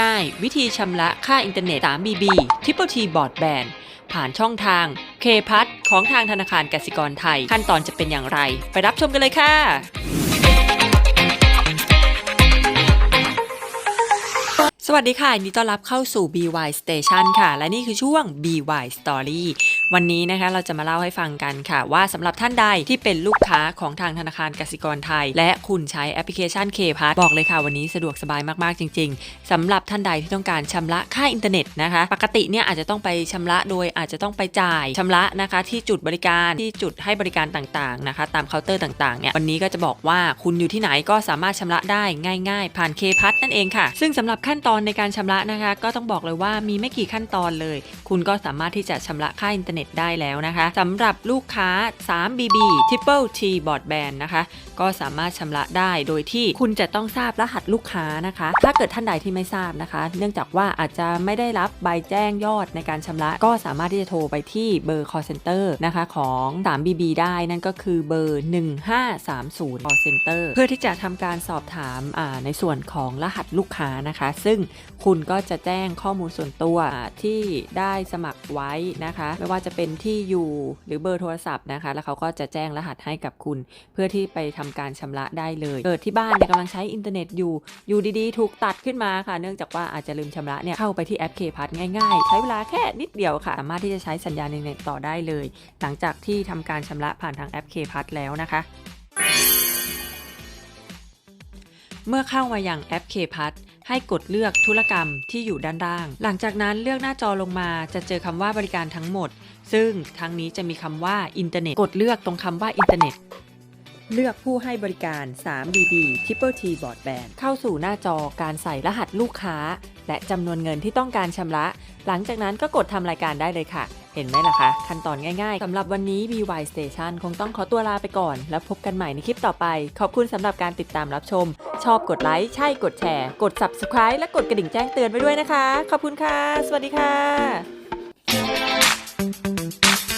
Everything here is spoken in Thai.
ง่ายๆ วิธีชำระค่าอินเทอร์เน็ต 3BB Triple T Broadband ผ่านช่องทาง K พัทของทางธนาคารกสิกรไทย ขั้นตอนจะเป็นอย่างไร ไปรับชมกันเลยค่ะ สวัสดีค่ะยินดีต้อนรับเข้าสู่ BY Station ค่ะ และนี่คือช่วง BY Story วันนี้นะคะเราจะมาเล่าให้ฟังกันค่ะ ว่าสำหรับท่านใดที่เป็นลูกค้าของทางธนาคารกสิกรไทย และคุณใช้แอปพลิเคชัน K พัทบอกเลยค่ะ วันนี้สะดวกสบายมากๆจริง ๆสำหรับท่านใดที่ต้องการชำระค่าอินเทอร์เน็ตนะคะ ปกติเนี่ยอาจจะต้องไปชำระโดยอาจจะต้องไปจ่ายชำระนะคะ ที่จุดบริการที่จุดให้บริการต่างๆนะคะ ตามเคาน์เตอร์ต่างๆเนี่ยวันนี้ก็จะบอกว่าคุณอยู่ที่ไหนก็สามารถชำระได้ง่าย ๆ ผ่าน K พัทนั่นเองค่ะ ซึ่งสำหรับขั้นตอนในการชำระนะคะ ก็ต้องบอกเลยว่ามีไม่กี่ขั้นตอนเลย คุณก็สามารถที่จะชำระค่าอินเทอร์เน็ตได้แล้วนะคะสำหรับลูกค้า 3BB Triple T Broadband นะคะ ก็สามารถชำระได้โดยที่คุณจะต้องทราบรหัสลูกค้านะคะ ถ้าเกิดท่านใดที่ไม่ทราบนะคะ เนื่องจากว่าอาจจะไม่ได้รับใบแจ้งยอดในการชำระ ก็สามารถที่จะโทรไปที่เบอร์ call center นะคะของ 3BB ได้นั่นก็คือเบอร์ 1530 call center เพื่อที่จะทำการสอบถามในส่วนของรหัสลูกค้านะคะ ซึ่งคุณก็จะแจ้งข้อมูลส่วนตัวที่ได้สมัครไว้นะคะ ไม่ว่าจะเป็นที่อยู่หรือเบอร์โทรศัพท์นะคะ แล้วเขาก็จะแจ้งรหัสให้กับคุณ เพื่อที่ไปทำการชำระได้เลยเกิดที่บ้านเนี่ยกำลังใช้อินเทอร์เน็ตอยู่อยู่ดีๆ ถูกตัดขึ้นมาค่ะ เนื่องจากว่าอาจจะลืมชำระเนี่ยเข้าไปที่แอป K พัทง่ายๆ ใช้เวลาแค่นิดเดียวค่ะสามารถที่จะใช้สัญญาณอินเทอร์เน็ตต่อได้เลย หลังจากที่ทำการชำระผ่านทางแอป K พัทแล้วนะคะเมื่อเข้ามาอย่างแอป K พัท ให้กดเลือกธุรกรรมที่อยู่ด้านล่าง หลังจากนั้นเลือกหน้าจอลงมาจะเจอคำว่าบริการทั้งหมด ซึ่งทั้งนี้จะมีคำว่าอินเทอร์เน็ต กดเลือกตรงคำว่าอินเทอร์เน็ต เลือกผู้ให้บริการ 3BB Triple T Broadband เข้าสู่หน้าจอการใส่รหัสลูกค้า และจำนวนเงินที่ต้องการชำระ หลังจากนั้นก็กดทำรายการได้เลยค่ะ เห็นไหมล่ะคะ ขั้นตอนง่ายๆสำหรับวันนี้ BY Station คงต้องขอตัวลาไปก่อน แล้วพบกันใหม่ในคลิปต่อไป ขอบคุณสำหรับการติดตามรับชม ชอบกดไลค์ใช่กดแชร์ กด Subscribe และกดกระดิ่งแจ้งเตือนไว้ด้วยนะคะ ขอบคุณค่ะ สวัสดีค่ะ